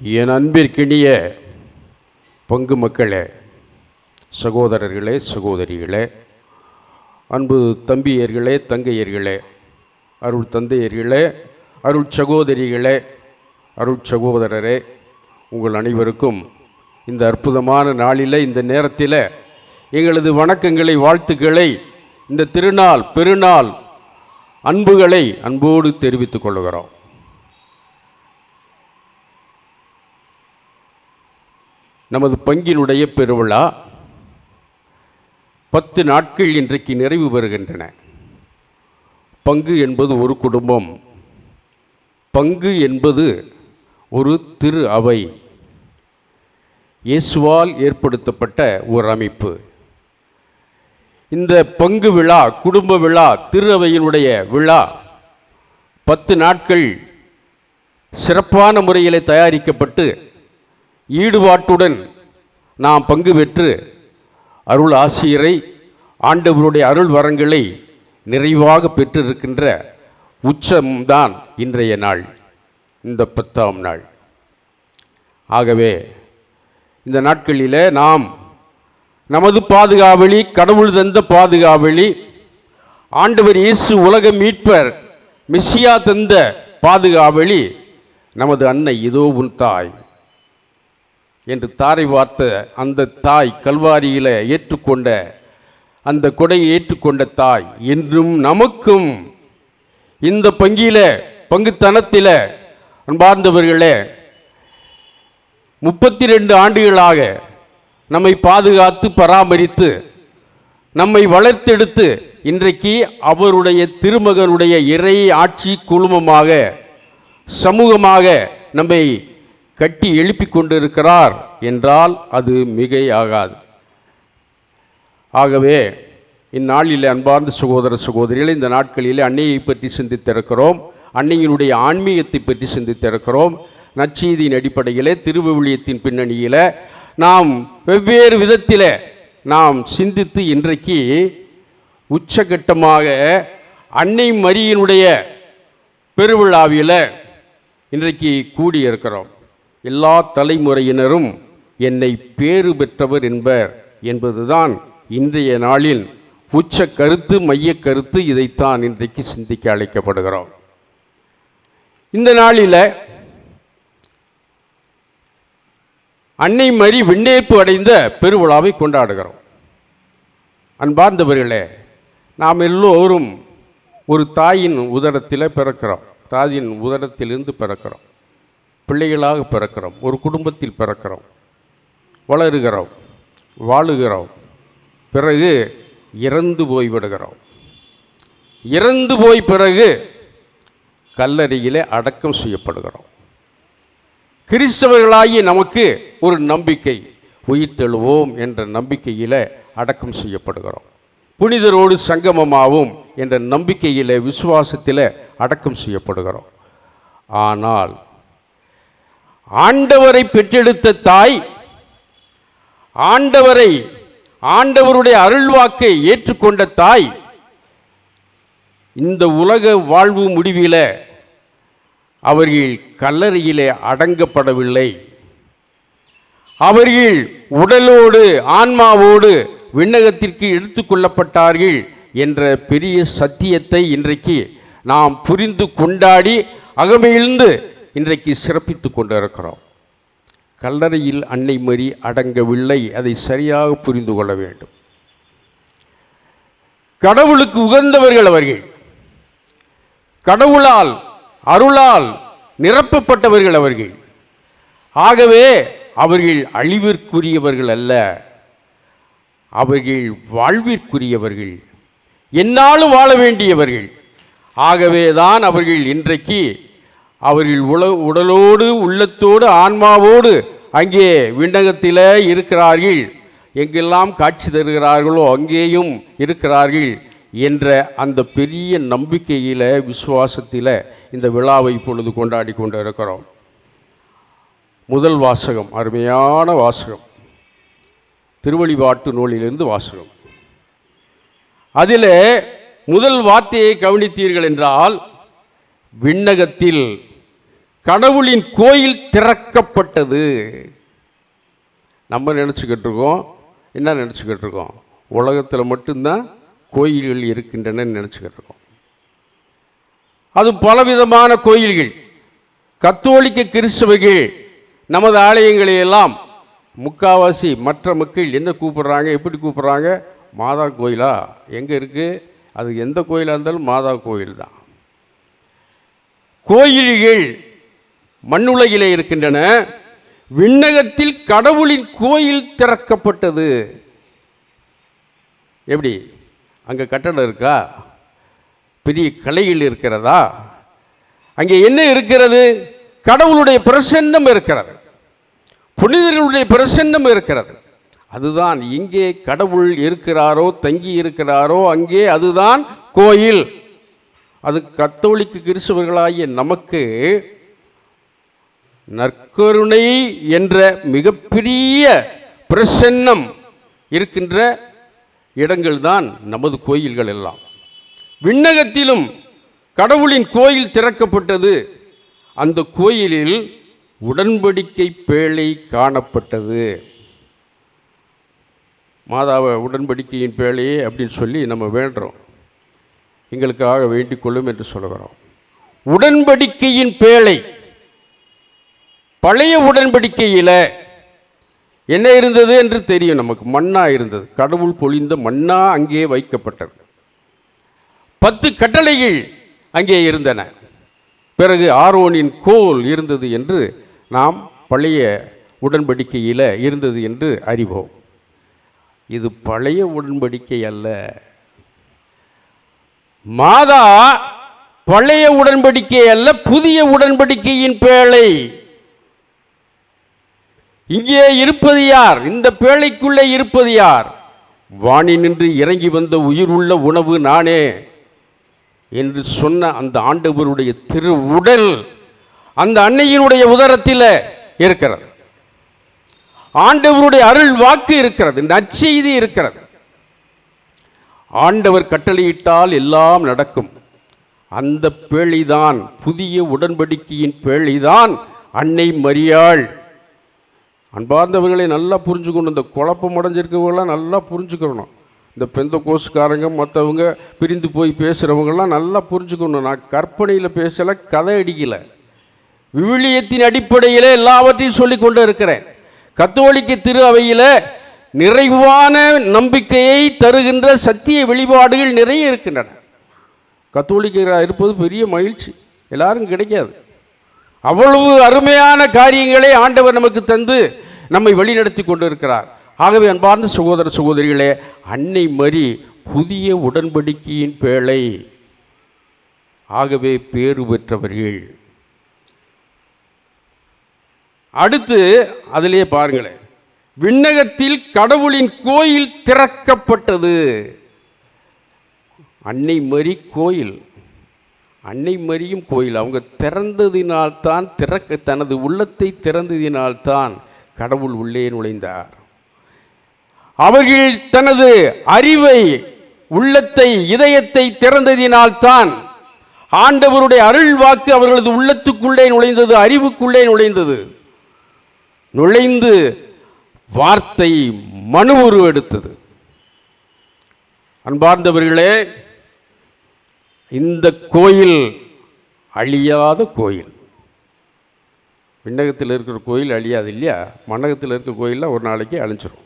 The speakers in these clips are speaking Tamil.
என் அன்பிற்கினிய பங்கு மக்களே சகோதரர்களே சகோதரிகளே அன்பு தம்பியர்களே தங்கையர்களே அருள் தந்தையர்களே அருள் சகோதரிகளே அருள் சகோதரரே உங்கள் அனைவருக்கும் இந்த அற்புதமான நாளில் இந்த நேரத்தில் எங்களது வணக்கங்களை வாழ்த்துக்களை இந்த திருநாள் பெருநாள் அன்புகளை அன்போடு தெரிவித்துக் கொள்கிறோம். நமது பங்கினுடைய பெருவிழா பத்து நாட்கள் இன்றைக்கு நிறைவு பெறுகின்றன. பங்கு என்பது ஒரு குடும்பம். பங்கு என்பது ஒரு திரு அவை. இயேசுவால் ஏற்படுத்தப்பட்ட ஒரு அமைப்பு. இந்த பங்கு விழா குடும்ப விழா திரு அவையினுடைய விழா பத்து நாட்கள் சிறப்பான முறையில் தயாரிக்கப்பட்டு ஈடுபாட்டுடன் நாம் பங்கு பெற்று அருள் ஆசிரியரை ஆண்டவருடைய அருள் வரங்களை நிறைவாக பெற்றிருக்கின்ற உச்சம்தான் இன்றைய நாள் இந்த பத்தாம் நாள். ஆகவே இந்த நாட்களில் நாம் நமது பாதுகாவலி கடவுள் தந்த பாதுகாவலி ஆண்டவர் இயேசு உலக மீட்பர் மிஸ்ஸியா தந்த பாதுகாவலி நமது அன்னை இதோ உன் தாய். என்று தாரை வார்த்த அந்த தாய் கல்வாரியில் ஏற்றுக்கொண்ட அந்த கொடையை ஏற்றுக்கொண்ட தாய் என்றும் நமக்கும் இந்த பங்கியில் பங்குத்தனத்தில் அன்பார்ந்தவர்களே முப்பத்தி ரெண்டு ஆண்டுகளாக நம்மை பாதுகாத்து பராமரித்து நம்மை வளர்த்தெடுத்து இன்றைக்கு அவருடைய திருமகனுடைய இறை ஆட்சி குழுமமாக சமூகமாக நம்மை கட்டி எழுப்பிக் கொண்டிருக்கிறார் என்றால் அது மிகையாகாது. ஆகவே இந்நாளில் அன்பார்ந்த சகோதர சகோதரிகள் இந்த நாட்களில் அன்னையை பற்றி சிந்தித்திருக்கிறோம் அன்னையினுடைய ஆன்மீகத்தை பற்றி சிந்தித்திருக்கிறோம். நற்செய்தியின் அடிப்படையில் திருவிவிலியத்தின் பின்னணியில் நாம் வெவ்வேறு விதத்தில் நாம் சிந்தித்து இன்றைக்கு உச்சகட்டமாக அன்னை மரியினுடைய பெருவிழாவில் இன்றைக்கு கூடியிருக்கிறோம். எல்லா தலைமுறையினரும் என்னை பேறு பெற்றவர் என்பர் என்பதுதான் இன்றைய நாளில் உச்ச கருத்து மைய கருத்து இதைத்தான் இன்றைக்கு சிந்திக்க அழைக்கப்படுகிறோம். இந்த நாளில் அன்னை மறி விண்ணேற்பு அடைந்த பெருவிழாவை கொண்டாடுகிறோம். அன்பார்ந்தவர்களே நாம் எல்லோரும் ஒரு தாயின் உதரத்தில் பிறக்கிறோம். தாயின் உதரத்திலிருந்து பிறக்கிறோம். பிள்ளைகளாக பிறக்கிறோம். ஒரு குடும்பத்தில் பிறக்கிறோம். வளருகிறோம். வாழுகிறோம். பிறகு இறந்து போய்விடுகிறோம் இறந்து போய் பிறகு கல்லறையிலே அடக்கம் செய்யப்படுகிறோம். கிறிஸ்தவர்களாகி நமக்கு ஒரு நம்பிக்கை உயிர்த்தெழுவோம் என்ற நம்பிக்கையில் அடக்கம் செய்யப்படுகிறோம். புனிதரோடு சங்கமமாகவும் என்ற நம்பிக்கையில் விசுவாசத்தில் அடக்கம் செய்யப்படுகிறோம். ஆனால் ஆண்டவரை பெற்றெடுத்த தாய் ஆண்டவரை ஆண்டவருடைய அருள்வாக்கை ஏற்றுக்கொண்ட தாய் இந்த உலக வாழ்வு முடிவில் அவர்கள் கல்லறையிலே அடங்கப்படவில்லை. அவர்கள் உடலோடு ஆன்மாவோடு விண்ணகத்திற்கு எடுத்துக்கொள்ளப்பட்டார்கள் என்ற பெரிய சத்தியத்தை இன்றைக்கு நாம் புரிந்து கொண்டாடி அகமையிலிருந்து இன்றைக்கு சிறப்பித்து கொண்டிருக்கிறோம். கல்லறையில் அன்னை மறி அடங்கவில்லை அதை சரியாக புரிந்து கொள்ள வேண்டும். கடவுளுக்கு உகந்தவர்கள் அவர்கள். கடவுளால் அருளால் நிரப்பப்பட்டவர்கள் அவர்கள். ஆகவே அவர்கள் அழிவிற்குரியவர்கள் அல்ல அவர்கள் வாழ்விற்குரியவர்கள். என்னாலும் வாழ வேண்டியவர்கள். ஆகவே தான் அவர்கள் இன்றைக்கு அவர்கள் உல உடலோடு உள்ளத்தோடு ஆன்மாவோடு அங்கே விண்ணகத்தில் இருக்கிறார்கள். எங்கெல்லாம் காட்சி தருகிறார்களோ அங்கேயும் இருக்கிறார்கள் என்ற அந்த பெரிய நம்பிக்கையில் விசுவாசத்தில் இந்த விழாவை இப்பொழுது கொண்டாடி கொண்டு இருக்கிறோம் முதல் வாசகம் அருமையான வாசகம். திருவழிபாட்டு நூலிலிருந்து வாசகம். அதில் முதல் வார்த்தையை கவனித்தீர்கள் என்றால் விண்ணகத்தில் கடவுளின் கோயில் திறக்கப்பட்டது. நம்ம நினச்சிக்கிட்டு இருக்கோம் என்ன நினச்சிக்கிட்டு இருக்கோம் உலகத்தில் மட்டும்தான் கோயில்கள் இருக்கின்றன நினச்சிக்கிட்டு இருக்கோம் அது பலவிதமான கோயில்கள். கத்தோலிக்க கிறிஸ்தவர்கள் நமது ஆலயங்களையெல்லாம் முக்காவாசி மற்ற மக்கள் என்ன கூப்பிட்றாங்க எப்படி கூப்பிட்றாங்க? மாதா கோயிலா? எங்கே இருக்குது அது எந்த கோயிலாக இருந்தாலும் மாதா கோயில் தான் கோயில்கள் மண்ணுலகிலே இருக்கின்றன. விண்ணகத்தில் கடவுளின் கோயில் திறக்கப்பட்டது. எப்படி? அங்கே கட்டடம் இருக்கா? பெரிய கலைகள் இருக்கிறதா? அங்கே என்ன இருக்கிறது? கடவுளுடைய பிரசன்னம் இருக்கிறது. புனிதர்களுடைய பிரசன்னம் இருக்கிறது. அதுதான் எங்கே கடவுள் இருக்கிறாரோ தங்கி இருக்கிறாரோ அங்கே அதுதான் கோயில். அது கத்தோலிக்க கிறிஸ்தவர்களாகிய நமக்கு நற்கருணை என்ற மிகப்பெரிய பிரசன்னம் இருக்கின்ற இடங்கள் தான் நமது கோயில்கள் எல்லாம். விண்ணகத்திலும் கடவுளின் கோயில் திறக்கப்பட்டது. அந்த கோயிலில் உடன்படிக்கை பேழை காணப்பட்டது. மாதாவை உடன்படிக்கையின் பேழையே அப்படின்னு சொல்லி நம்ம வேண்டுறோம். எங்களுக்காக வேண்டிக் கொள்ளும் என்று சொல்லுகிறோம். உடன்படிக்கையின் பேழை. பழைய உடன்படிக்கையில் என்ன இருந்தது என்று தெரியும் நமக்கு. மண்ணாக இருந்தது. கடவுள் பொழிந்த மண்ணாக அங்கே வைக்கப்பட்டது. பத்து கட்டளைகள் அங்கே இருந்தன. பிறகு ஆரோனின் கோல் இருந்தது என்று நாம் பழைய உடன்படிக்கையில் இருந்தது என்று அறிவோம். இது பழைய உடன்படிக்கை அல்ல. மாதா பழைய உடன்படிக்கை அல்ல புதிய உடன்படிக்கையின் பேழை. இங்கே இருப்பது யார்? இந்த பேழைக்குள்ளே இருப்பது யார்? வாணி நின்று இறங்கி வந்த உயிர் உள்ள உணவு நானே என்று சொன்ன அந்த ஆண்டவருடைய திரு உடல் அந்த அன்னையினுடைய உதரத்தில் இருக்கிறது. ஆண்டவருடைய அருள் வாக்கு இருக்கிறது நற்செய்தி இருக்கிறது. ஆண்டவர் கட்டளையிட்டால் எல்லாம் நடக்கும். அந்த பேழைதான் புதிய உடன்படிக்கையின் பேழைதான் அன்னை மரியாள். அன்பார்ந்தவர்களை நல்லா புரிஞ்சுக்கணும். இந்த குழப்பம் அடைஞ்சிருக்கவங்களாம் நல்லா புரிஞ்சுக்கணும். இந்த பெந்த கோஸ்காரங்க மற்றவங்க பிரிந்து போய் பேசுகிறவங்கெல்லாம் நல்லா புரிஞ்சுக்கணும். நான் கற்பனையில் பேசலை கதை அடிக்கலை. விவிலியத்தின் அடிப்படையில் எல்லாவற்றையும் சொல்லி கொண்டு இருக்கிறேன் கத்தோலிக்க திரு அவையில் நிறைவான நம்பிக்கையை தருகின்ற சத்திய வெளிப்பாடுகள் நிறைய இருக்கின்றன. கத்தோலிக்கராக இருப்பது பெரிய மகிழ்ச்சி. எல்லாரும் கிடைக்காது. அவ்வளவு அருமையான காரியங்களை ஆண்டவர் நமக்கு தந்து நம்மை வழிநடத்தி கொண்டு இருக்கிறார் ஆகவே அன்பார்ந்த சகோதர சகோதரிகளே அன்னை மறி புதிய உடன்படிக்கையின் பேழை. ஆகவே பேறு பெற்றவர்கள். அடுத்து அதிலேயே பாருங்களேன். விண்ணகத்தில் கடவுளின் கோயில் திறக்கப்பட்டது. அன்னை மரி கோயில். அன்னை மரியும் கோயில். அவங்க திறந்ததினால்தான் திறக்க தனது உள்ளத்தை திறந்ததினால்தான் கடவுள் உள்ளே நுழைந்தார். அவர்கள் தனது அறிவை உள்ளத்தை இதயத்தை திறந்ததினால்தான் ஆண்டவருடைய அருள் வாக்கு அவர்களது உள்ளத்துக்குள்ளே நுழைந்தது அறிவுக்குள்ளே நுழைந்தது. நுழைந்து வார்த்தை மனு உருவெடுத்தது அன்பார்ந்தவர்களே இந்த கோயில் அழியாத கோயில். விண்ணகத்தில் இருக்கிற கோயில் அழியாது இல்லையா? மண்ணகத்தில் இருக்க கோயிலில் ஒரு நாளைக்கு அழிஞ்சிடும்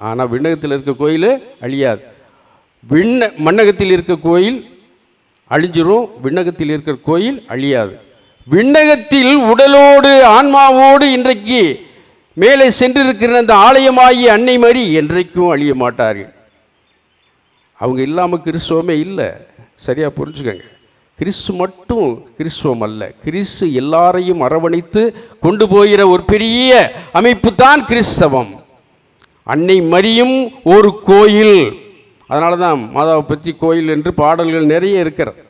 ஆனால் விண்ணகத்தில் இருக்க கோயில் அழியாது. விண்ண மண்ணகத்தில் இருக்க கோயில் அழிஞ்சிரும் விண்ணகத்தில் இருக்கிற கோயில் அழியாது. விண்ணகத்தில் உடலோடு ஆன்மாவோடு இன்றைக்கு மேலே சென்றிருக்கிற அந்த ஆலயமாகிய அன்னை மாதிரி என்றைக்கும் அழிய மாட்டார்கள். அவங்க இல்லாமல் கிறிஸ்துவமே இல்லை. சரியாக புரிஞ்சுக்கங்க. கிறிஸ்து மட்டும் கிறிஸ்துவம் அல்ல. கிறிஸ்து எல்லாரையும் அரவணைத்து கொண்டு போகிற ஒரு பெரிய அமைப்பு தான் கிறிஸ்தவம். அன்னை மரியும் ஒரு கோயில். அதனால தான் மாதாவை பற்றி கோயில் என்று பாடல்கள் நிறைய இருக்கிறது.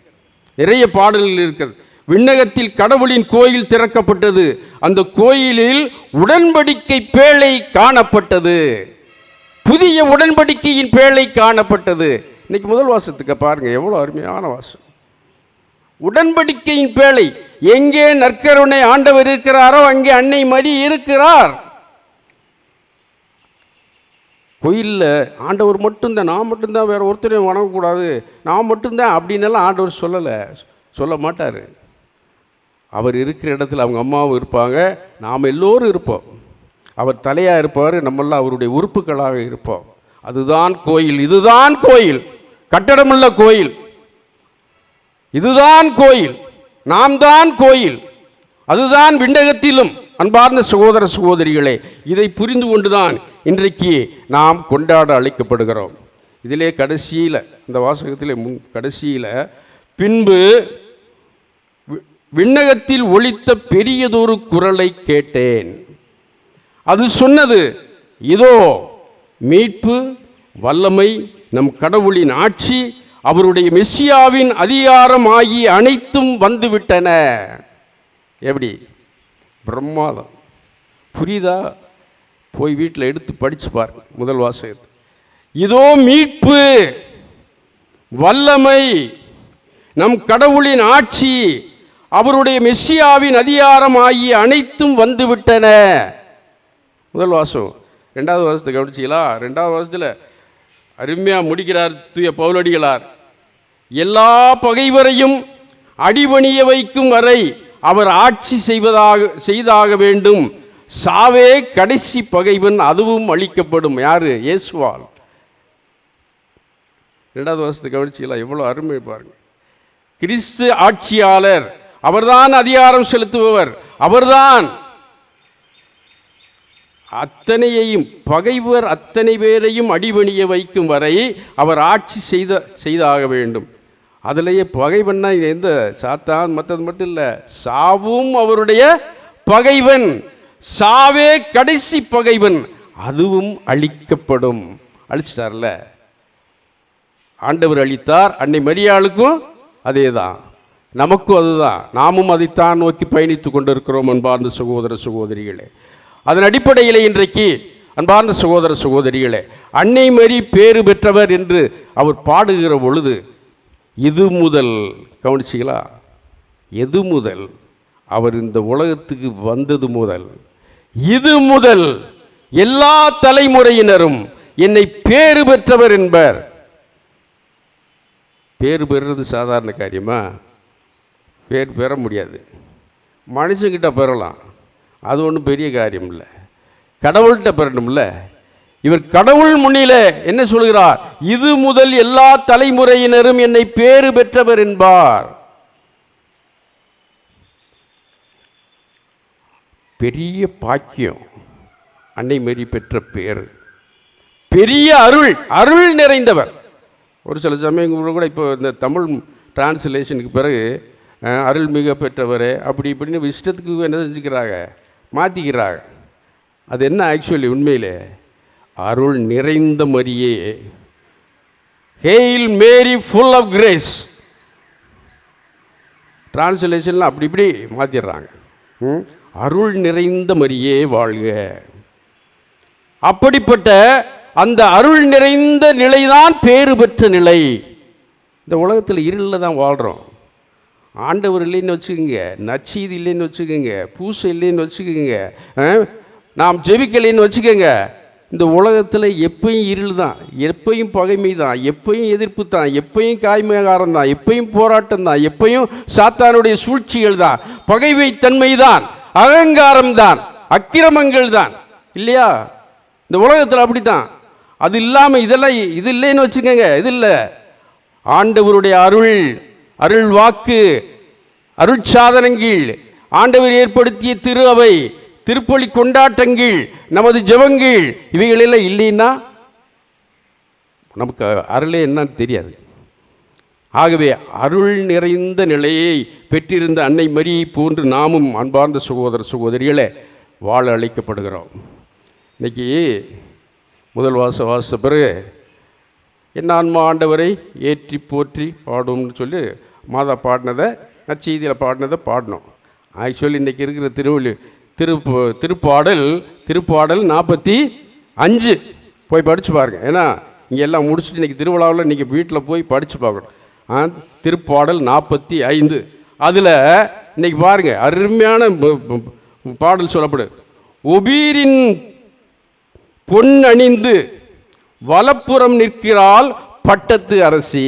நிறைய பாடல்கள் இருக்கிறது. விண்ணகத்தில் கடவுளின் கோயில் திறக்கப்பட்டது. அந்த கோயிலில் உடன்படிக்கை பேழை காணப்பட்டது. புதிய உடன்படிக்கையின் பேழை காணப்பட்டது. இன்னைக்கு முதல் வாசத்துக்கு பாருங்க எவ்வளோ அருமையான வாசம். உடன்படிக்கையின் பேழை எங்கே நற்கருணை ஆண்டவர் இருக்கிறாரோ அங்கே அன்னை மரி இருக்கிறார். கோயிலில் ஆண்டவர் மட்டும்தான் நான் மட்டும்தான் வேற ஒருத்தரையும் வணங்கக்கூடாது. நான் மட்டும்தான் அப்படின்னெல்லாம் ஆண்டவர் சொல்லலை சொல்ல மாட்டார். அவர் இருக்கிற இடத்துல அவங்க அம்மாவும் இருப்பாங்க. நாம் எல்லோரும் இருப்போம். அவர் தலையாக இருப்பார் நம்மெல்லாம் அவருடைய உறுப்புகளாக இருப்போம். அதுதான் கோயில் இதுதான் கோயில். கட்டடமுள்ள கோயில். இதுதான் கோயில். நாம் தான் கோயில். அதுதான் விண்ணகத்திலும். அன்பார்ந்த சகோதர சகோதரிகளே இதை புரிந்து கொண்டுதான் இன்றைக்கு நாம் கொண்டாட அழைக்கப்படுகிறோம். இதிலே கடைசியில் அந்த வாசகத்திலே முன் கடைசியில் பின்பு விண்ணகத்தில் ஒழித்த பெரியதொரு குரலை கேட்டேன். அது சொன்னது இதோ மீட்பு வல்லமை நம் கடவுளின் ஆட்சி அவருடைய மெஸ்ஸியாவின் அதிகாரம் ஆகிய அனைத்தும் வந்துவிட்டன. எப்படி? பிரம்மாதம். புரியுதா? போய் வீட்டில் எடுத்து படித்து பாருங்க முதல் வாசகத்தை. இதோ மீட்பு வல்லமை நம் கடவுளின் ஆட்சி அவருடைய மெஸ்ஸியாவின் அதிகாரம் ஆகிய அனைத்தும் வந்துவிட்டன. முதல் வாசம் ரெண்டாவது வாசத்தை கவனிச்சிங்களா? ரெண்டாவது வாசத்தில் அருமையாக முடிக்கிறார் தூய பவுலடிகளார். எல்லா பகைவரையும் அடிபணிய வைக்கும் வரை அவர் ஆட்சி செய்வதாக செய்தாக வேண்டும். சாவே கடைசி பகைவன் அதுவும் அளிக்கப்படும் யார்? இயேசுவால். ரெண்டாவது வருஷத்தை கவனிச்சிங்களா? எவ்வளோ அருமை பாருங்கள் கிறிஸ்து ஆட்சியாளர் அவர்தான் அதிகாரம் செலுத்துபவர். அவர்தான். அத்தனையையும் பகைவர் அத்தனை பேரையும் அடிபணிய வைக்கும் வரை அவர் ஆட்சி செய்த செய்தாக வேண்டும். அதிலேயே பகைவன்னா எந்த சாத்தான் மற்றது மட்டும் இல்லை. சாவும் அவருடைய பகைவன். சாவே கடைசி பகைவன். அதுவும் அழிக்கப்படும். அழிச்சிட்டார்ல? ஆண்டவர் அளித்தார் அன்னை மரியாளுக்கும் அதே தான் நமக்கும் அதுதான். நாமும் அதைத்தான் நோக்கி பயணித்து கொண்டிருக்கிறோம் அன்பார்ந்த சகோதர சகோதரிகளே. அதன் அடிப்படையில் இன்றைக்கு அன்பார்ந்த சகோதர சகோதரிகளே அன்னை மறி பேறு பெற்றவர் என்று அவர் பாடுகிற பொழுது இது முதல் கவனிச்சிங்களா எது முதல்? அவர் இந்த உலகத்துக்கு வந்தது முதல். இது முதல். எல்லா தலைமுறையினரும் என்னை பேறு பெற்றவர் என்பர். பேர் பெறுறது சாதாரண காரியமா? பேர் பெற முடியாது. மனுஷங்கிட்ட பெறலாம். அது ஒன்றும் பெரிய காரியம் இல்லை கடவுள்கிட்ட பெறணும்ல. இவர் கடவுள் முன்னில என்ன சொல்கிறார்? இது முதல் எல்லா தலைமுறையினரும் என்னை பேறு பெற்றவர் என்பார். பெரிய பாக்கியம். அன்னை மேரி பெற்ற பேர் பெரிய அருள் அருள் நிறைந்தவர். ஒரு சில சமயங்கள் கூட இப்போ இந்த தமிழ் டிரான்ஸ்லேஷனுக்கு பிறகு அருள்மிக பெற்றவர் அப்படி இப்படின்னு இஷ்டத்துக்கு என்ன செஞ்சுக்கிறாங்க? மாற்றிக்கிறாங்க அது என்ன ஆக்சுவலி உண்மையில்? அருள் நிறைந்த மரியே. Hail Mary full of grace டிரான்ஸ்லேஷனில் அப்படி இப்படி மாற்றிடுறாங்க ம்? அருள் நிறைந்த மரியே வாழ்க. அப்படிப்பட்ட அந்த அருள் நிறைந்த நிலைதான் பேறு பெற்ற நிலை. இந்த உலகத்தில் இருளில் தான் வாழ்கிறோம் ஆண்டவர் இல்லைன்னு வச்சுக்கோங்க நச்சீது இல்லைன்னு வச்சுக்கோங்க பூசை இல்லைன்னு வச்சுக்கோங்க ஆ? நாம் ஜெபிக்கலைன்னு வச்சுக்கோங்க இந்த உலகத்தில் எப்பயும் இருள் தான் எப்பயும் பகைமை தான் எப்பயும் எதிர்ப்பு தான் எப்பயும் காய்மகாரம் தான் எப்பயும் போராட்டம் தான் எப்பயும் சாத்தானுடைய சூழ்ச்சிகள் தான் பகைமை தன்மை தான் அகங்காரம் தான் அக்கிரமங்கள் தான் இல்லையா? இந்த உலகத்தில் அப்படி தான். அது இல்லாமல் இதெல்லாம் இது இல்லைன்னு வச்சுக்கோங்க இது இல்லை. ஆண்டவருடைய அருள் அருள் வாக்கு அருட்சாதனங்கள் ஆண்டவர் ஏற்படுத்திய திரு அவை திருப்பலி கொண்டாட்டங்கள் நமது ஜபங்கள் இவைகளெல்லாம் இல்லைன்னா நமக்கு அருளே என்னன்னு தெரியாது. ஆகவே அருள் நிறைந்த நிலையை பெற்றிருந்த அன்னை மரியை போன்று நாமும் அன்பார்ந்த சகோதர சகோதரிகளை வாழ அழைக்கப்படுகிறோம். இன்னைக்கு முதல் வாச வாச பிறகு என் ஆன்மா ஆண்டவரை ஏற்றி போற்றி பாடும்னு சொல்லி மாதா பாடினதை நச்செய்தியில் பாடினதை பாடணும். ஆக்சுவலி இன்றைக்கி இருக்கிற திருவள்ளி திரு திருப்பாடல் திருப்பாடல் நாற்பத்தி அஞ்சு. போய் படித்து பாருங்கள் ஏன்னா இங்கே எல்லாம் முடிச்சுட்டு இன்றைக்கி திருவிழாவில் இன்றைக்கி வீட்டில் போய் படித்து பார்க்கணும். ஆ திருப்பாடல் நாற்பத்தி ஐந்து. அதில் இன்னைக்கு பாருங்கள் அருமையான பாடல் சொல்லப்படு உபீரின் பொன் அணிந்து வலப்புறம் நிற்கிறாள் பட்டத்து அரசி.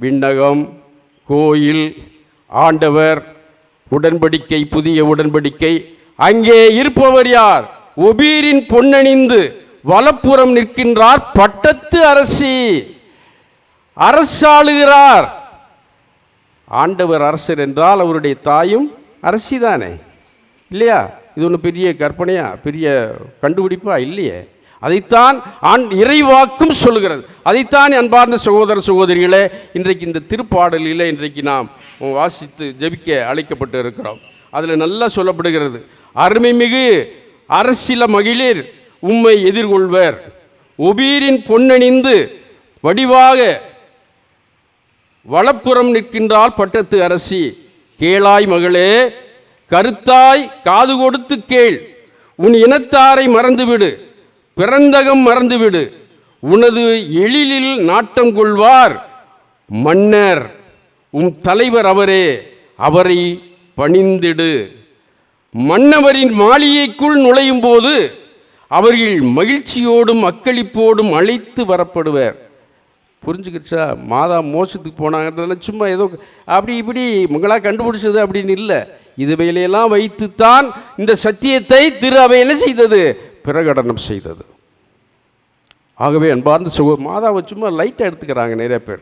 விண்ணகம் கோயில் ஆண்டவர் உடன்படிக்கை புதிய உடன்படிக்கை. அங்கே இருப்பவர் யார்? ஒபீரின் பொன்னணிந்து வலப்புறம் நிற்கின்றார் பட்டத்து அரசி. அரசாளுகிறார். ஆண்டவர் அரசர் என்றால் அவருடைய தாயும் அரசி தானே இல்லையா? இது ஒன்றும் பெரிய கற்பனையா? பெரிய கண்டுபிடிப்பா? இல்லையே. அதைத்தான் ஆண் இறைவாக்கும் சொல்லுகிறது. அதைத்தான் அன்பார்ந்த சகோதர சகோதரிகளே இன்றைக்கு இந்த திருப்பாடலில் இன்றைக்கு நாம் வாசித்து ஜெபிக்க அழைக்கப்பட்டு இருக்கிறோம் அதில் நல்லா சொல்லப்படுகிறது அருமைமிகு அரசில மகளிர் உம்மை எதிர்கொள்வர். ஒபீரின் பொன்னணிந்து வடிவாக வலப்புறம் நிற்கின்றால் பட்டத்து அரசி. கேளாய் மகளே கருத்தாய் காது கொடுத்து கேள். உன் இனத்தாரை மறந்துவிடு. பிறந்தகம் மறந்துவிடு. உனது எழிலில் நாட்டம் கொள்வார். மன்னர் உம் தலைவர் அவரே அவரை பணிந்திடு. மன்னவரின் மாளிகைக்குள் நுழையும் போது அவர்கள் மகிழ்ச்சியோடும் அக்களிப்போடும் அழைத்து வரப்படுவர். புரிஞ்சுக்கிடுச்சா மாதா மோசத்துக்கு போனாங்கன்றதுல சும்மா ஏதோ அப்படி இப்படி உங்களாக கண்டுபிடிச்சது அப்படின்னு இல்லை. இதுவையிலெல்லாம் வைத்துத்தான் இந்த சத்தியத்தை திரு அவை என்ன செய்தது? பிரகடனம் செய்தது. ஆகவே அன்பார்ந்த சகோ மாதாவை சும்மா லைட்டாக எடுத்துக்கிறாங்க நிறைய பேர்.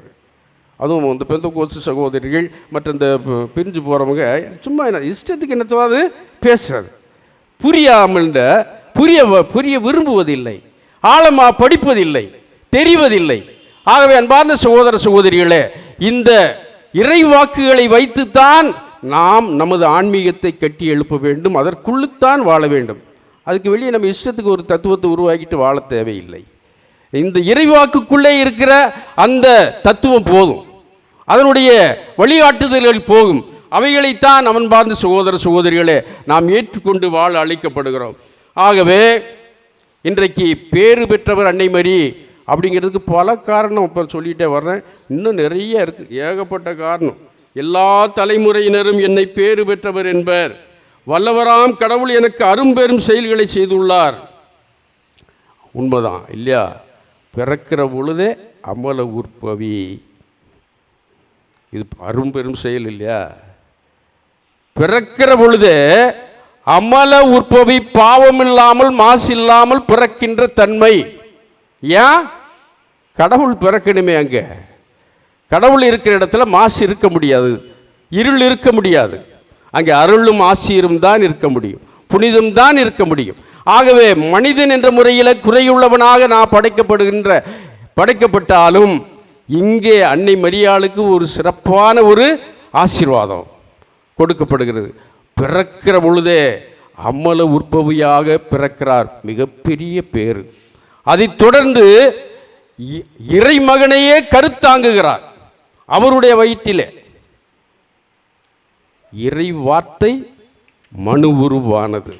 அதுவும் இந்த பெந்த கோச்சு சகோதரிகள் மற்ற இந்த பிரிஞ்சு போகிறவங்க சும்மா என்ன இஷ்டத்துக்கு என்னத்தவாது பேசுறது. புரியாமல் புரிய வ- புரிய விரும்புவதில்லை. ஆழமாக படிப்பதில்லை. தெரிவதில்லை. ஆகவே அன்பார்ந்த சகோதர சகோதரிகளே இந்த இறை வாக்குகளை வைத்துத்தான் நாம் நமது ஆன்மீகத்தை கட்டி எழுப்ப வேண்டும் அதற்குள்ளுத்தான் வாழ வேண்டும். அதுக்கு வெளியே நம்ம இஷ்டத்துக்கு ஒரு தத்துவத்தை உருவாக்கிட்டு வாழ தேவையில்லை. இந்த இறைவாக்குக்குள்ளே இருக்கிற அந்த தத்துவம் போதும். அதனுடைய வழிகாட்டுதல்கள் போகும். அவைகளைத்தான் அவன் பார்ந்த சகோதர சகோதரிகளே நாம் ஏற்றுக்கொண்டு வாழ அழைக்கப்படுகிறோம். ஆகவே இன்றைக்கு பேறு பெற்றவர் அன்னை மரி அப்படிங்கிறதுக்கு பல காரணம் இப்போ சொல்லிகிட்டே வர்றேன். இன்னும் நிறைய இருக்குது ஏகப்பட்ட காரணம். எல்லா தலைமுறையினரும் என்னை பேறு பெற்றவர் என்பர். வல்லவராம் கடவுள் எனக்கு அரும்பெரும் செயல்களை செய்துள்ளார். உண்மைதான் இல்லையா? பிறக்கிற பொழுதே அமல உற்பவி. இது அரும்பெரும் செயல் இல்லையா? பிறக்கிற பொழுதே அமல உற்பவி பாவம் இல்லாமல் மாசு இல்லாமல் பிறக்கின்ற தன்மை. ஏன்? கடவுள் பிறக்கணுமே அங்கே. கடவுள் இருக்கிற இடத்துல மாசு இருக்க முடியாது. இருள் இருக்க முடியாது. அங்கே அருளும் ஆசிரியரும் தான் இருக்க முடியும். புனிதம் தான் இருக்க முடியும். ஆகவே மனிதன் என்ற முறையில் குறையுள்ளவனாக நான் படைக்கப்படுகின்ற படைக்கப்பட்டாலும் இங்கே அன்னை மரியாளுக்கு ஒரு சிறப்பான ஒரு ஆசீர்வாதம் கொடுக்கப்படுகிறது. பிறக்கிற பொழுதே அம்மல உற்பவியாக பிறக்கிறார். மிகப்பெரிய பேர் அதைத் தொடர்ந்து இ- இறைமகனையே கருத்தாங்குகிறார். அவருடைய வயிற்றிலே. இறை வார்த்தை மனு உருவானது.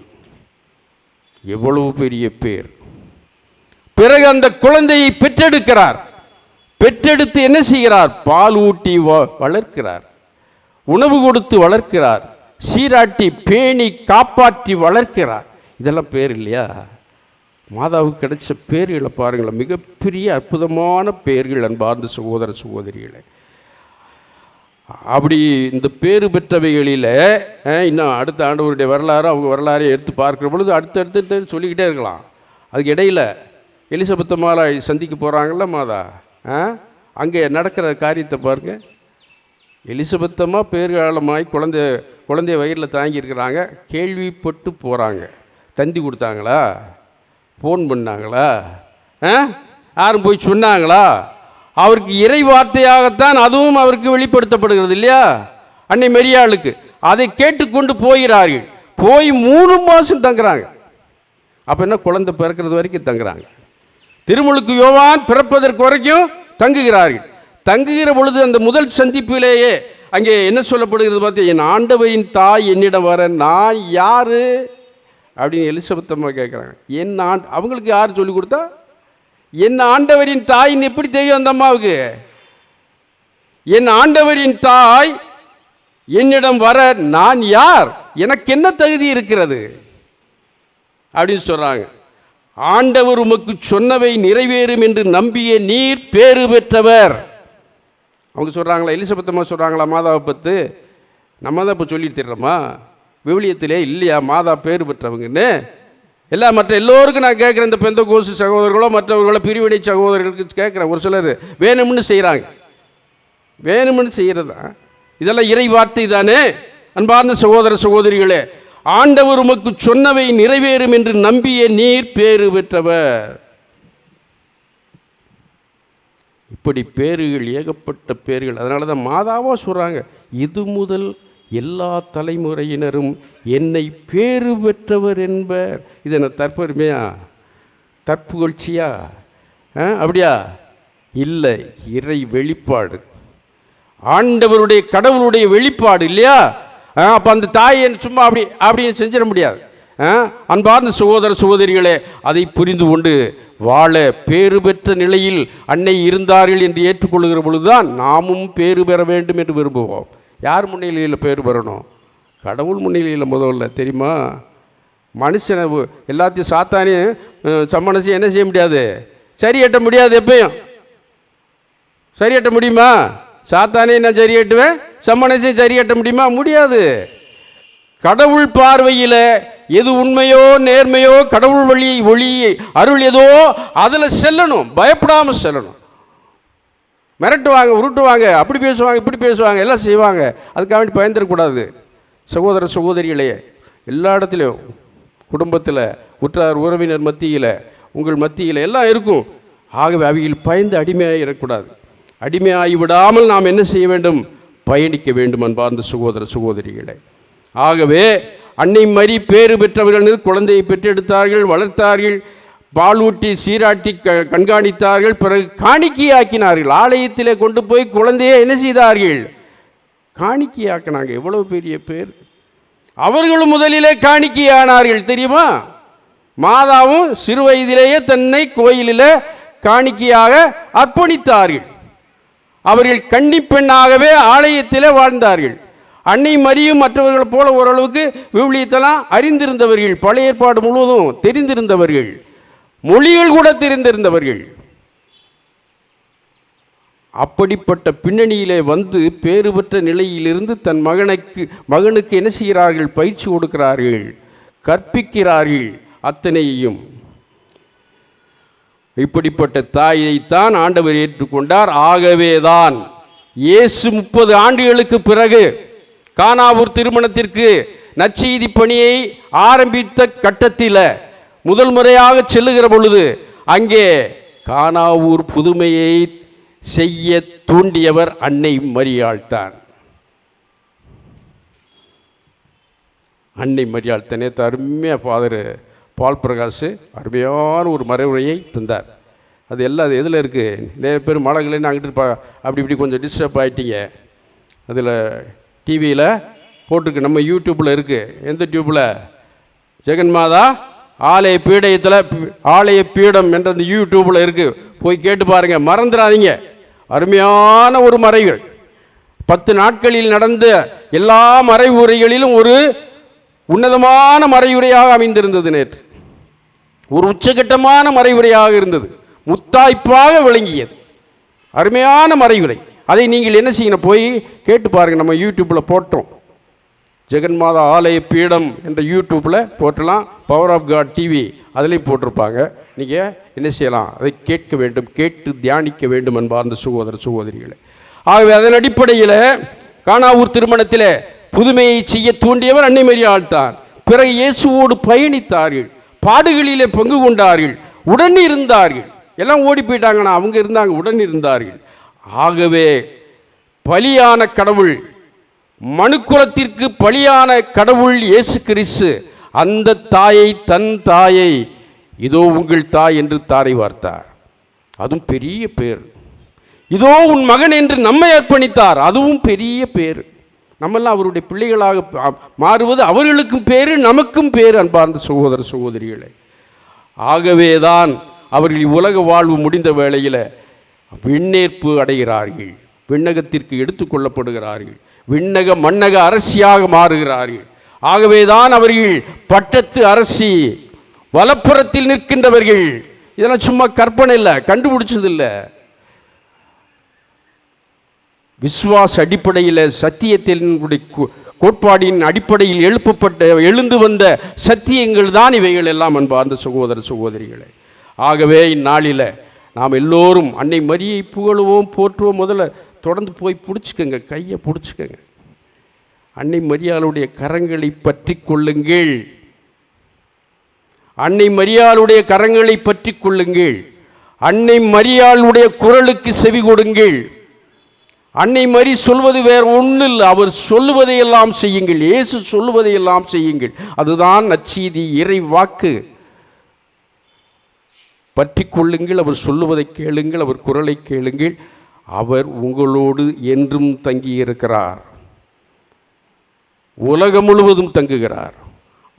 எவ்வளவு பெரிய பேர். பிறகு அந்த குழந்தையை பெற்றெடுக்கிறார். பெற்றெடுத்து என்ன செய்கிறார்? பால் ஊட்டி வ- வளர்க்கிறார். உணவு கொடுத்து வளர்க்கிறார். சீராட்டி பேணி காப்பாற்றி வளர்க்கிறார். இதெல்லாம் பேர் இல்லையா? மாதாவுக்கு கிடைச்ச பேர்களை பாருங்களேன். மிகப்பெரிய அற்புதமான பேர்கள் அன்பார்ந்த சகோதர சகோதரிகளை. அப்படி இந்த பேறு பெற்றவைகளில் இன்னும் அடுத்த ஆண்டவருடைய வரலாறு அவங்க வரலாறை எடுத்து பார்க்குற பொழுது அடுத்தடுத்து அடுத்து சொல்லிக்கிட்டே இருக்கலாம். அதுக்கு இடையில எலிசபெத்த மாலா சந்திக்க போகிறாங்கல்ல மாதா? அங்கே நடக்கிற காரியத்தை பாருங்க. எலிசபெத்தமாக பேர்காலமாய் குழந்தை குழந்தைய வயிறில் தாங்கியிருக்கிறாங்க கேள்விப்பட்டு போகிறாங்க தந்தி கொடுத்தாங்களா? ஃபோன் பண்ணாங்களா? ஆ யாரும் போய் சொன்னாங்களா? அவருக்கு இறை வார்த்தையாகத்தான் அதுவும் அவருக்கு வெளிப்படுத்தப்படுகிறது இல்லையா? அன்னை மெரியாளுக்கு. அதை கேட்டுக்கொண்டு போகிறார்கள். போய் மூணு மாதம் தங்குறாங்க. அப்போ என்ன குழந்தை பிறக்கிறது வரைக்கும் தங்குறாங்க. திருமுழுக்கு யோவான் பிறப்பதற்கு வரைக்கும் தங்குகிறார்கள். தங்குகிற பொழுது அந்த முதல் சந்திப்பிலேயே அங்கே என்ன சொல்லப்படுகிறது பார்த்து என் ஆண்டவரின் தாய் என்னிடம் வர நான் யாரு? அப்படின்னு எலிசபெத் அம்மா கேட்குறாங்க. என் ஆண்டு அவங்களுக்கு யார் சொல்லி கொடுத்தா? என் ஆண்டவரின் தாயின்னு எப்படி தெரியும் அந்த அம்மாவுக்கு? என் ஆண்டவரின் தாய் என்னிடம் வர நான் யார்? எனக்கு என்ன தகுதி இருக்கிறது? அப்படின்னு சொல்கிறாங்க ஆண்டவர் உமக்கு சொன்னவை நிறைவேறும் என்று நம்பிய நீர் பேறு பெற்றவர். அவங்க சொல்கிறாங்களா எலிசபெத்தம்மா சொல்கிறாங்களா மாதாவை பத்து நம்ம தான் இப்போ சொல்லிட்டு தர்றோமா விவிலியத்திலே இல்லையா? மாதா பேர் பெற்றவங்கன்னு. எல்லா மற்ற எல்லோருக்கும் நான் கேட்குறேன் இந்த பெந்த கோசு சகோதரர்களோ மற்றவர்களோ பிரிவினை சகோதரர்களுக்கு கேட்குறேன். ஒரு சிலர் வேணும்னு செய்கிறாங்க வேணும்னு செய்கிறது தான் இதெல்லாம் இறை வார்த்தை தானே? அன்பார்ந்த சகோதர சகோதரிகளே ஆண்டவர் உமக்கு சொன்னவை நிறைவேறும் என்று நம்பிய நீர் பேறு பெற்றவர். இப்படி பேறுகள் ஏகப்பட்ட பேர்கள் அதனால தான் மாதாவாக சொல்கிறாங்க இது முதல் எல்லா தலைமுறையினரும் என்னை பேறு பெற்றவர் என்பர். இது என்ன தற்பெருமையா? தற்புகழ்ச்சியா? ஆ, அப்படியா? இல்லை இறை வெளிப்பாடு. ஆண்டவருடைய கடவுளுடைய வெளிப்பாடு இல்லையா? அப்போ அந்த தாயை சும்மா அப்படி அப்படின்னு செஞ்சிட முடியாது. ஆ, அன்பார்ந்த சகோதர சகோதரிகளே அதை புரிந்து கொண்டு வாழ பேறு பெற்ற நிலையில் அன்னை இருந்தார்கள் என்று ஏற்றுக்கொள்கிற பொழுதுதான் நாமும் பேறு பெற வேண்டும் என்று விரும்புவோம். யார் முன்னிலையில் பேர் பெறணும்? கடவுள் முன்னிலையில் முதல்ல தெரியுமா? மனுஷனை எல்லாத்தையும் சாத்தானே சம்மனசி என்ன செய்ய முடியாது? சரி எட்ட முடியாது எப்பயும். சரி கட்ட முடியுமா? சாத்தானே நான் சரி கட்டுவேன் சம்மனசையும் சரி கட்ட முடியுமா? முடியாது. கடவுள் பார்வையில் எது உண்மையோ நேர்மையோ கடவுள் வழி ஒளி அருள் எதோ அதில் செல்லணும். பயப்படாமல் செல்லணும். மிரட்டுவாங்க உருட்டுவாங்க அப்படி பேசுவாங்க இப்படி பேசுவாங்க எல்லாம் செய்வாங்க. அதுக்காக வேண்டி பயந்துடக்கூடாது. சகோதர சகோதரிகளே எல்லா இடத்துலையும் குடும்பத்தில் உற்றார் உறவினர் மத்தியில் உங்கள் மத்தியில் எல்லாம் இருக்கும். ஆகவே அவையில் பயந்து அடிமையாகிடக்கூடாது அடிமையாகி விடாமல் நாம் என்ன செய்ய வேண்டும்? பயணிக்க வேண்டும் அன்பார்ந்த சகோதர சகோதரிகளை. ஆகவே அன்னை மாதிரி பேறு பெற்றவர்கள் குழந்தையை பெற்றெடுத்தார்கள் வளர்த்தார்கள். பாலூட்டி சீராட்டி க கண்காணித்தார்கள் பிறகு காணிக்கையாக்கினார்கள். ஆலயத்திலே கொண்டு போய் குழந்தையை என்ன செய்தார்கள்? காணிக்கையாக்கினாங்க. எவ்வளவு பெரிய பேர். அவர்களும் முதலிலே காணிக்கையானார்கள் தெரியுமா? மாதாவும் சிறு வயதிலேயே தன்னை கோயிலில் காணிக்கையாக அர்ப்பணித்தார்கள். அவர்கள் கன்னிப்பெண்ணாகவே ஆலயத்திலே வாழ்ந்தார்கள். அன்னை மரியும் மற்றவர்களைப் போல ஓரளவுக்கு விவிலியத்தெல்லாம் அறிந்திருந்தவர்கள் பழைய ஏற்பாடு முழுவதும் தெரிந்திருந்தவர்கள். மொழிகள் கூட தெரிந்திருந்தவர்கள். அப்படிப்பட்ட பின்னணியிலே வந்து பேறு பெற்ற நிலையிலிருந்து தன் மகனுக்கு மகனுக்கு என்ன செய்கிறார்கள்? பயிற்சி கொடுக்கிறார்கள். கற்பிக்கிறார்கள் அத்தனையையும். இப்படிப்பட்ட தாயைத்தான் ஆண்டவர் ஏற்றுக்கொண்டார். ஆகவேதான் இயேசு முப்பது ஆண்டுகளுக்கு பிறகு கானாவூர் திருமணத்திற்கு நற்செய்தி பணியை ஆரம்பித்த கட்டத்தில் முதல் முறையாக செல்லுகிற பொழுது அங்கே காணாவூர் புதுமையை செய்ய தூண்டியவர் அன்னை மரியாள்தான். அன்னை மரியாள் தருமையாக நேற்று அருமையாக ஃபாதர் பால் பிரகாஷ் அருமையான ஒரு மறைவுரையை தந்தார். அது எல்லாம் அது எதில் இருக்குது நிறைய பேர் மழைகளேன்னு நாங்கள் பா அப்படி இப்படி கொஞ்சம் டிஸ்டர்ப் ஆகிட்டீங்க அதில் டிவியில் போட்டிருக்கு நம்ம யூடியூப்பில் இருக்குது எந்த டியூப்பில் ஜெகன்மாதா ஆலய பீடயத்தில் ஆலய பீடம் என்ற அந்த யூடியூப்பில் இருக்குது போய் கேட்டு பாருங்கள் மறந்துடாதீங்க. அருமையான ஒரு மறைவுகள் பத்து நாட்களில் நடந்த எல்லா மறைவுரைகளிலும் ஒரு உன்னதமான மறைவுரையாக அமைந்திருந்தது நேற்று. ஒரு உச்சகட்டமான மறைவுரையாக இருந்தது. முத்தாய்ப்பாக விளங்கியது. அருமையான மறைவுரை. அதை நீங்கள் என்ன செய்யணும்? போய் கேட்டு பாருங்கள் நம்ம யூடியூப்பில் போட்டோம். ஜெகன்மாதா ஆலய பீடம் என்ற யூடியூப்பில் போட்டலாம் பவர் ஆஃப் காட் டிவி அதுலேயும் போட்டிருப்பாங்க. நீங்கள் என்ன செய்யலாம்? அதை கேட்க வேண்டும் கேட்டு தியானிக்க வேண்டும் அன்பார்ந்த சகோதர சகோதரிகளே. ஆகவே அதன் அடிப்படையில் காணாவூர் திருமணத்தில் புதுமையை செய்ய தூண்டியவர் அன்னைமரியாள் தான் பிறகு இயேசுவோடு பயணித்தார்கள். பாடுகளிலே பங்கு கொண்டார்கள். உடன் இருந்தார்கள். எல்லாம் ஓடி போயிட்டாங்கன்னா அவங்க இருந்தாங்க உடன் இருந்தார்கள். ஆகவே பலியான கடவுள் மனுக்குலத்திற்கு பலியான கடவுள் இயேசு கிறிஸ்து அந்த தாயை தன் தாயை இதோ உங்கள் தாய் என்று தாரை வார்த்தார். அதுவும் பெரிய பேர். இதோ உன் மகன் என்று நம்மை அர்ப்பணித்தார். அதுவும் பெரிய பேர். நம்மெல்லாம் அவருடைய பிள்ளைகளாக மாறுவது அவர்களுக்கும் பேர் நமக்கும் பேர் அன்பார்ந்த சகோதர சகோதரிகளை. ஆகவேதான் அவர்கள் உலக வாழ்வு முடிந்த வேளையில் விண்ணேற்பு அடைகிறார்கள். விண்ணகத்திற்கு எடுத்துக்கொள்ளப்படுகிறார்கள் விண்ணக மண்ணக அரசியாக மாறுகிறார்கள். ஆகவேதான் அவர்கள் பட்டத்து அரசி வலப்புறத்தில் நிற்கின்றவர்கள். இதெல்லாம் சும்மா கற்பனை இல்லை கண்டுபிடிச்சதில்லை. விஸ்வாச அடிப்படையில் சத்தியத்தினுடைய கோ- கோட்பாடின் அடிப்படையில் எழுப்பப்பட்ட எழுந்து வந்த சத்தியங்கள் தான் இவைகள் எல்லாம் அன்பார்ந்த சகோதர சகோதரிகளை. ஆகவே இந்நாளில் நாம் எல்லோரும் அன்னை மரியை புகழுவோம் போற்றுவோம். முதல்ல தொடர்ந்து போய் பிடிச்சிக்கங்க கையை பிடிச்சிக்கங்க. அன்னை மரியாளுடைய கரங்களை பற்றி கொள்ளுங்கள். அன்னை மரியாளுடைய கரங்களை பற்றி கொள்ளுங்கள். அன்னை மரியாளுடைய குரலுக்கு செவி கொடுங்கள். அன்னை மரி சொல்வது வேறு ஒன்றும் இல்லை அவர் சொல்லுவதையெல்லாம் செய்யுங்கள். இயேசு சொல்லுவதையெல்லாம் செய்யுங்கள். அதுதான் நச்சீதி இறை வாக்கு பற்றி கொள்ளுங்கள் அவர் சொல்லுவதை கேளுங்கள் அவர் குரலை கேளுங்கள். அவர் உங்களோடு என்றும் தங்கியிருக்கிறார். உலகம் முழுவதும் தங்குகிறார்.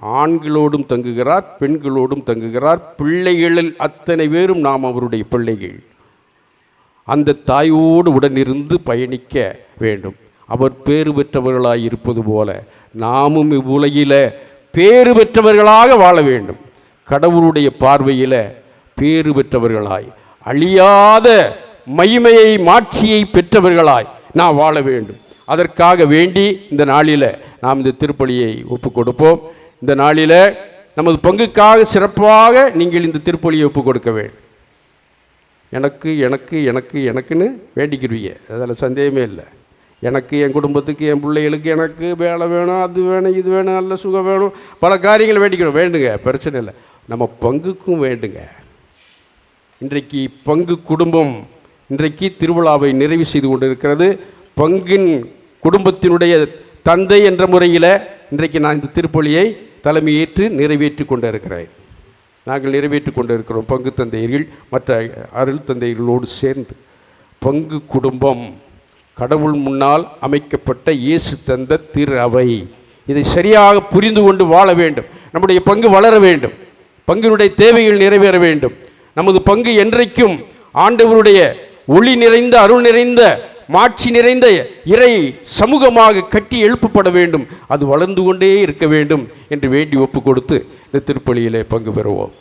ஆண்களோடும் தங்குகிறார் பெண்களோடும் தங்குகிறார். பிள்ளைகளில் அத்தனை பேரும் நாம் அவருடைய பிள்ளைகள். அந்த தாயோடு உடனிருந்து பயணிக்க வேண்டும். அவர் பேறு பெற்றவர்களாய் இருப்பது போல நாமும் இவ்வுலகில் பேறு பெற்றவர்களாக வாழ வேண்டும். கடவுளுடைய பார்வையில் பேறு பெற்றவர்களாய் அழியாத மகிமையை மாட்சியை பெற்றவர்களாய் நாம் வாழ வேண்டும். அதற்காக வேண்டி இந்த நாளில் நாம் இந்த திருப்பலியை ஒப்பு கொடுப்போம். இந்த நாளில் நமது பங்குக்காக சிறப்பாக நீங்கள் இந்த திருப்பலியை ஒப்பு கொடுக்க வேண்டும். எனக்கு எனக்கு எனக்கு எனக்குன்னு வேண்டிக்கிடுவீங்க அதில் சந்தேகமே இல்லை. எனக்கு என் குடும்பத்துக்கு என் பிள்ளைகளுக்கு எனக்கு வேலை வேணும் அது வேணும் இது வேணும் நல்ல சுகம் வேணும். பல காரியங்கள் வேண்டிக்கிறோம். வேண்டுங்க பிரச்சனை இல்லை. நம்ம பங்குக்கும் வேண்டுங்க. இன்றைக்கு பங்கு குடும்பம் இன்றைக்கு திருவிழாவை நிறைவு செய்து கொண்டிருக்கிறது. பங்கின் குடும்பத்தினுடைய தந்தை என்ற முறையில் இன்றைக்கு நான் இந்த திருப்பலியை தலைமையேற்று நிறைவேற்றி கொண்டிருக்கிறேன். நாங்கள் நிறைவேற்றி கொண்டிருக்கிறோம் பங்கு தந்தையர்கள் மற்ற அருள் தந்தையர்களோடு சேர்ந்து. பங்கு குடும்பம் கடவுள் முன்னால் அமைக்கப்பட்ட இயேசு தந்த திரு அவை இதை சரியாக புரிந்து கொண்டு வாழ வேண்டும். நம்முடைய பங்கு வளர வேண்டும். பங்கினுடைய தேவைகள் நிறைவேற வேண்டும். நமது பங்கு என்றைக்கும் ஆண்டவருடைய ஒளி நிறைந்த அருள் நிறைந்த மாட்சி நிறைந்த இறை சமூகமாக கட்டி எழுப்பப்பட வேண்டும். அது வளர்ந்து கொண்டே இருக்க வேண்டும் என்று வேண்டி ஒப்பு கொடுத்து இந்த திருப்பலியிலே பங்கு பெறுவோம்.